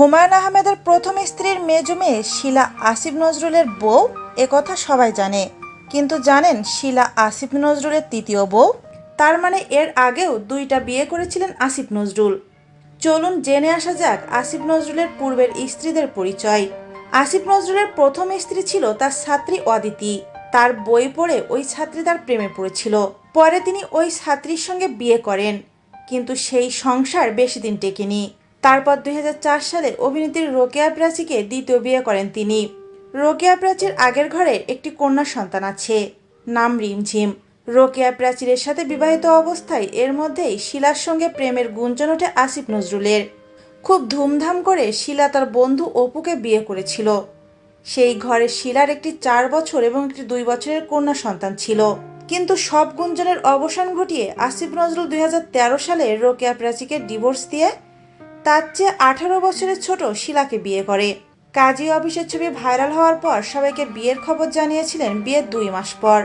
হুমায়ুন আহমেদের প্রথম স্ত্রীর মেজো মেয়ে শিলা আসিফ নজরুলের বউ একথা সবাই জানে। কিন্তু জানেন শিলা আসিফ নজরুলের তৃতীয় বউ? তার মানে এর আগেও দুইটা বিয়ে করেছিলেন আসিফ নজরুল। চলুন জেনে আসা যাক আসিফ নজরুলের পূর্বের স্ত্রীদের পরিচয়। আসিফ নজরুলের প্রথম স্ত্রী ছিল তার ছাত্রী অদিতি। তার বই পড়ে ওই ছাত্রী তার প্রেমে পড়েছিল। পরে তিনি ওই ছাত্রীর সঙ্গে বিয়ে করেন। কিন্তু সেই সংসার বেশি দিন টেকেনি। তারপর দুই হাজার চার সালে অভিনেত্রী রোকেয়া প্রাচীকে দ্বিতীয় বিয়ে করেন তিনি। রোকেয়া প্রাচীর আগের ঘরে একটি কন্যা সন্তান আছে, নাম রিমঝিম। রোকেয়া প্রাচীরের সাথে বিবাহিত অবস্থায় এর মধ্যেই শিলার সঙ্গে প্রেমের গুঞ্জন ওঠে আসিফ নজরুলের। খুব ধুমধাম করে শিলা তার বন্ধু অপুকে বিয়ে করেছিল। সেই ঘরে শিলার একটি চার বছর এবং একটি দুই বছরের কন্যা সন্তান ছিল। কিন্তু সব গুঞ্জনের অবসান ঘটিয়ে আসিফ নজরুল দুই হাজার তেরো সালে রোকেয়া প্রাচীকে ডিভোর্স দিয়ে তার চেয়ে আঠারো বছরের ছোট শিলাকে বিয়ে করে। কাজী অফিসের ছবি ভাইরাল হওয়ার পর সবাইকে বিয়ের খবর জানিয়েছিলেন বিয়ের দুই মাস পর।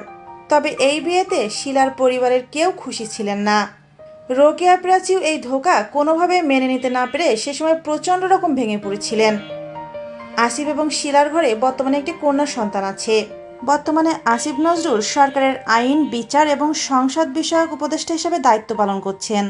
তবে এই বিয়েতে শিলার পরিবারের কেউ খুশি ছিলেন না। রোকেয়া প্রাচীও এই ধোকা কোনোভাবে মেনে নিতে না পেরে সে সময় প্রচণ্ড রকম ভেঙে পড়েছিলেন। আসিফ এবং শিলার ঘরে বর্তমানে একটি কন্যা সন্তান আছে। বর্তমানে আসিফ নজরুল সরকারের আইন, বিচার এবং সংসদ বিষয়ক উপদেষ্টা হিসেবে দায়িত্ব পালন করছেন।